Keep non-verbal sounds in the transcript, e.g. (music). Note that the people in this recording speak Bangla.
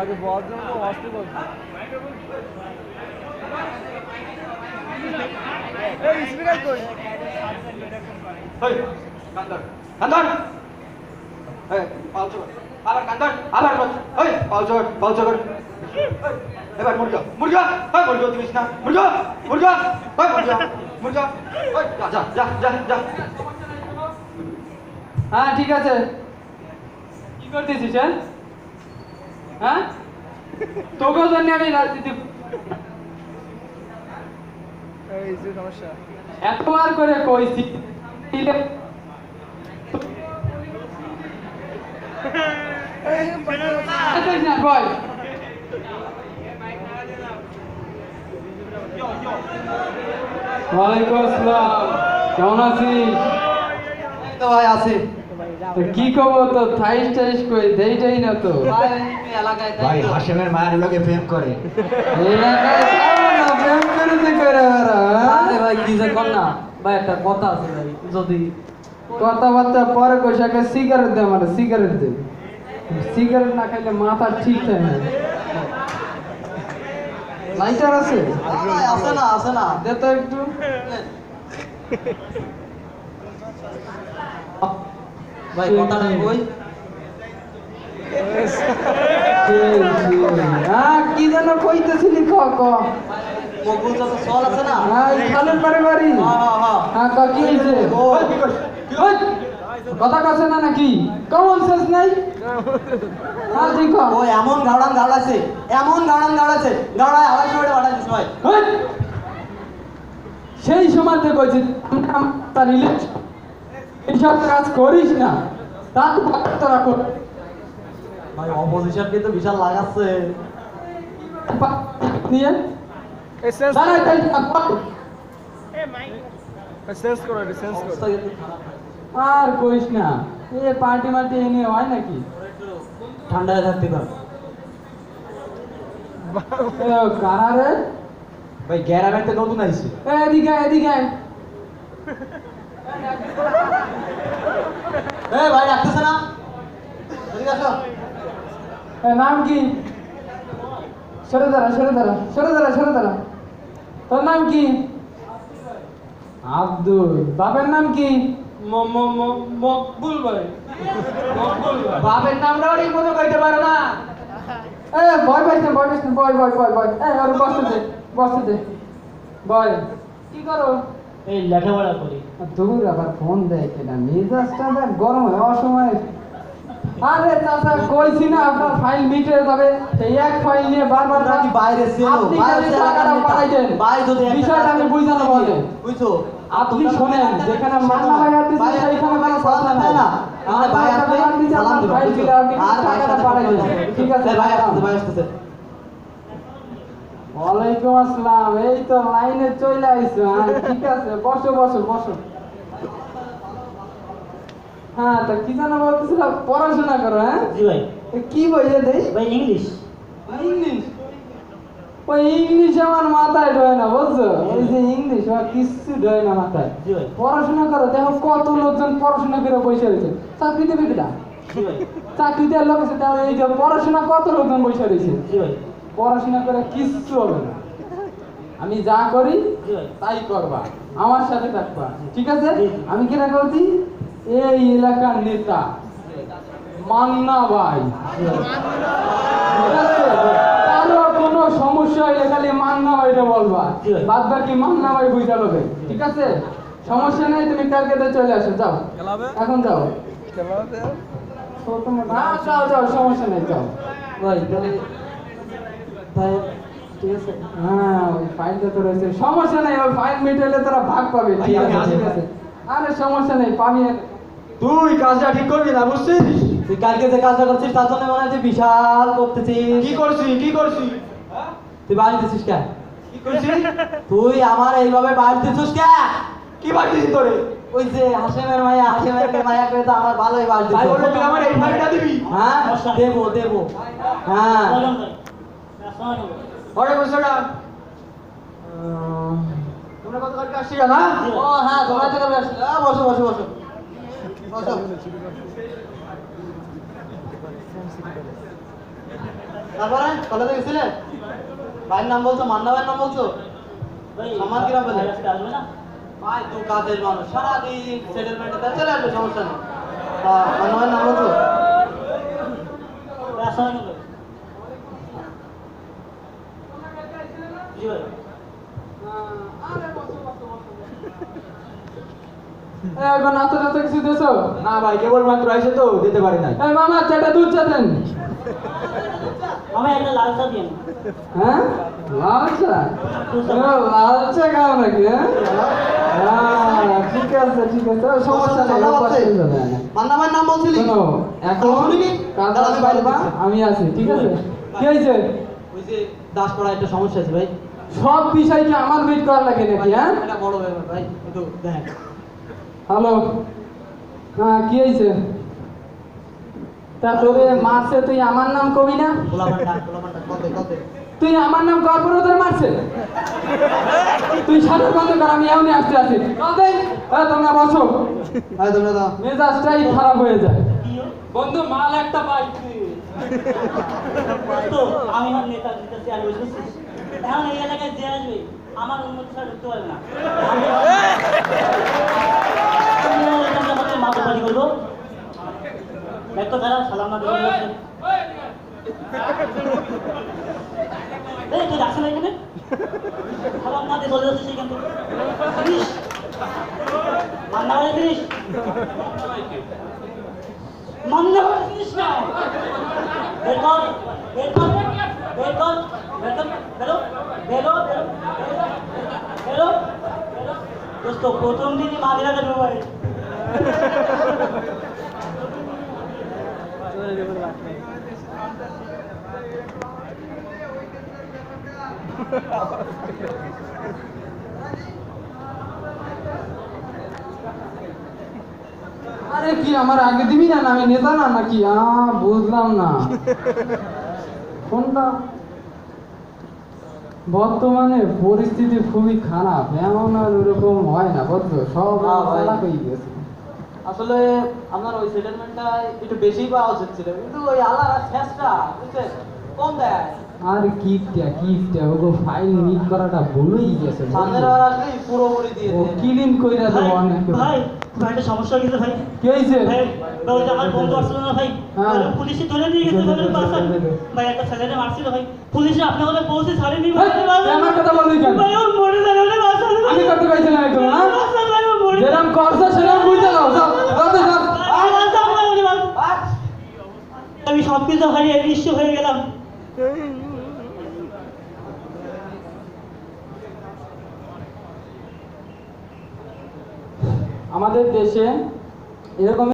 আগে বল জন্য তো অস্তে বলছি এই স্পিকার কই? এই, কান্দর কান্দর। এই পালছো আবার কান্দর আবার বল এই পালছো পালছো কর এবার মুরগা মুরগা। এই মুরগা দিস না। মুরগা মুরগা। এই মুরগা মুরগা। এই যা যা যা যা যা। হ্যাঁ ঠিক আছে। কি করতেছিস হ্যাঁ? হ্যাঁ? তোকেও জন্য আমি রাজনীতি এতবার করে কইছি। ওয়ালাইকুম আসসালাম। কেমন আছিস? তো ভাই আছে। কি খবর তো থাইস টাইস কই? দেইটাই না তো ভাই হাশেমের মায়ের লোকে প্রেম করে। এলাকায় না, প্রেম করেছে করে হ্যাঁ? আরে ভাই কি যে কর না। ভাই একটা কথা আছে ভাই যদি কথাবার্তা পরে কইস একটা সিগারেট দে আমার সিগারেট দে। সিগারেট না খাইলে মাথা ঠিক থাকে না। লাইটার আছে? আছে না আছে না। দে তো একটু। ভাই কথাটা কই? কি যেন কইতেছিলি ক ক? মকবুল আছে না? হ্যাঁ খালের বাড়ি। বাড়ি ক কি হয়েছে ওই, ওই, কথা কাছে না নাকি? কমন সেন্স নাই? ঠিক ও এমন এমন আওয়াজ করে ভাই! সেই সময় তো কইছি তা নিলে এইসব কাজ করিস না। তা তোরা কর ভাই অপোজিশন কিন্তু বিশাল লাগাচ্ছে। নিয়ে। আর কইস না। এ পার্টি মার্টি এনে হয় নাকি? ঠান্ডায় থাকতে পার। কারা রে? ভাই গ্যারামের তো নতুন আইছে। এদিকে এদিকে ভাই ডাকতেছে না? নাম কি? সরে দাঁড়া সরে দাঁড়া সরে দাঁড়া সরে দাঁড়া। তোর নাম কি? আব্দুল। বাপের নাম কি? মকবুল ভাই। বাপের নামটাও ঠিক মতো কইতে পারো না। এ ভয় পাইস না ভয় পাইস না ভয় ভয় ভয় ভয়। এ ওর বসতে দে বসতে দে। ভয় কি করো? এই লেখাপড়া করি। দূর আবার ফোন দেয় কিনা? মেজাজটা দেখ গরম হয় অসময়। আরে চাচা কইছি না আপনার ফাইল মিটে যাবে। সেই এক ফাইল নিয়ে বারবার কি বাইরে ছিল? আপনি বাইরে টাকাটা পাঠাইছেন ভাই যদি একটা বিষয়টা আমি বুঝানো বলে বুঝছ? আপনি শোনেন যেখানে মান্না ভাই আসতেছে সেইখানে কোনো কথা নাই। না। আমরা ভাই আসলে সালাম দেবো, ফাইল দিলে আপনি আর টাকাটা পাঠাইছেন ঠিক আছে ভাই আসতেছে ভাই আসতেছে। ওয়ালাইকুম আসসালাম এই তো লাইনে চলে আইছো হ্যাঁ ঠিক আছে বসো বসো বসো। হ্যাঁ তা কি জানো বলতেছিল পড়াশোনা করো হ্যাঁ? জি ভাই। কি বইয়ে দেই? ভাই ইংলিশ। ইংলিশ। ওই ইংলিশ আমার মাথায় ঢোয় না বুঝছ? এই যে ইংলিশ আমার কিচ্ছু ঢোয় না মাথায়। পড়াশোনা করো দেখো কত লোকজন পড়াশোনা করে বসে রয়েছে। চাকরি দেবে কিনা চাকরি দেওয়ার লোক আছে তাহলে এই যে পড়াশোনা কত লোকজন বসে রয়েছে? জি ভাই। পড়াশোনা করে কিচ্ছু হবে না। আমি যা করি তাই করবা। আমার সাথে থাকবা। ঠিক আছে। আমি কিনা করছি এই এলাকার নেতা। মান্না ভাই। কোনো সমস্যা খালি মান্না ভাইটা বলবা। বাদ বাকি মান্না ভাই বুঝা লবে। ঠিক আছে? সমস্যা নেই তুমি কালকে চলে আসো। যাও। এখন যাও। যাও যাও সমস্যা নেই যাও। ভাই তাহলে ভাই ঠিক আছে? হ্যাঁ ওই ফাইলটা তো রয়েছে। সমস্যা নেই ওই ফাইল মিটালে তোরা ভাগ পাবে। ঠিক ভাই, আছে ঠিক আছে। আরে সমস্যা নেই পাবি তুই কাজটা ঠিক করবি না বুঝছিস? তুই কালকে যে কাজটা করছিস তার জন্য মনে হচ্ছে বিশাল করতেছিস। কি করছি কি করছি? তুই বাড়ি দিছিস কেন কি তুই আমার এইভাবে বাড়ি দিছিস কেন কি বাড়তিছি তোরে? ওই যে হাসেমের মায়া হাসেমের মায়া করে তো আমার ভালোই বাড়ি তাই বলে তুই আমার এই ফাইলটা দিবি? হ্যাঁ দেবো দেবো। হ্যাঁ। পরে বছরটা তোমরা কত কালকে না? ও হ্যাঁ তোমরা থেকে বেশ আহ, বসো বসো বসো। বসো। তারপরে কলেজে গেছিলে? ভাইয়ের নাম বলছো মান্না ভাইয়ের নাম বলছো? সম্মান কিরাম পেলে? ভাই তুই কাজের মানুষ। সারাদিন সেটেলমেন্টে চলে আসবে সমস্যা নেই। মান্না ভাইয়ের নাম বলছো? এই, (laughs) এখন নাস্তা টাস্তা কিছু দিয়েছ? না ভাই কেবল মাত্র আইসে তো দিতে পারি নাই। এই মামা চাটা দুধ চা দেন। আমি একটা লাল চা দিন হ্যাঁ? লাল চা? লাল চা খাও নাকি হ্যাঁ? হ্যাঁ, ঠিক আছে ঠিক আছে। সমস্যা নেই। মান্না ভাইয়ের নাম বলছিলি? এখন আমি আছি ঠিক আছে? কি হয়েছে? ওই যে দাস পড়া একটা সমস্যা আছে ভাই। সব বিষয় কি আমার মিট করা লাগে নাকি হ্যাঁ? এটা বড় ব্যাপার ভাই একটু দেখেন হ্যালো হ্যাঁ কি হয়েছে? তা তোরে মারছে তুই আমার নাম কবি না? তুই আমার নাম কর্পোরেট ধরে মারছে? তুই সাথে কত কর আমি এমনি আসতে কবে তোমরা বসো। মেজাজটাই খারাপ হয়ে যায়। বন্ধু মাল একটা পাই তো আমি নেতা দিতেছি আর বুঝেছিস এখন এই এলাকায় যে আসবে, আমার উন্নতি ছাড়া ঢুকতে পারবে না। মাথা পানি করব দেখ তারা সালাম না দেবো এই, তুই যাচ্ছ না এখানে? সালাম না সেখান মান্না জিনিস না বের কর বের দোস্ত, প্রথম দিনই আরে কি, আমার আগে দিবি না? না, আমি নেতা না নাকি? আ বুঝলাম না। কোনটা? বর্তমানে পরিস্থিতি খুবই খারাপ। এমন আর ওরকম হয় না বুঝছ? সব ভাই। চালাক হয়ে গেছে। আসলে আপনার ওই সেটেলমেন্টটা একটু বেশি পাওয়া উচিত ছিল কিন্তু ওই আলার শেষটা বুঝছেন? কম দেয়। আর কিপটা কিপটা ওগো ফাইল মিট করাটা ভুলেই গেছে সামনের বার আসলে পুরোপুরি দিয়ে ও ক্লিন কইরা দেবো অনেক। ভাই ভাই একটা সমস্যা হয়েছে ভাই। কি হয়েছে ভাই ভাই, যে আমার বন্ধু না ভাই হ্যাঁ। পুলিশে ধরে নিয়ে গেছে ভাই বাসা। ভাই একটা ছেলেকে মারছিল ভাই। পুলিশে আপনার কথা পৌঁছে ছাড়েনি তুই আমার কথা বললি কেন? ভাই ও মরে যাবে না। বাসা আমি করতে না বাসা ভাই ও মরে যাবে। যেরকম করছ বুঝতে দাও সব সব সব ভাই, বাসা, ভাই, ওরে বাসা। আমি সব হারিয়ে নিঃস্ব হয়ে গেলাম। আমাদের দেশে এরকম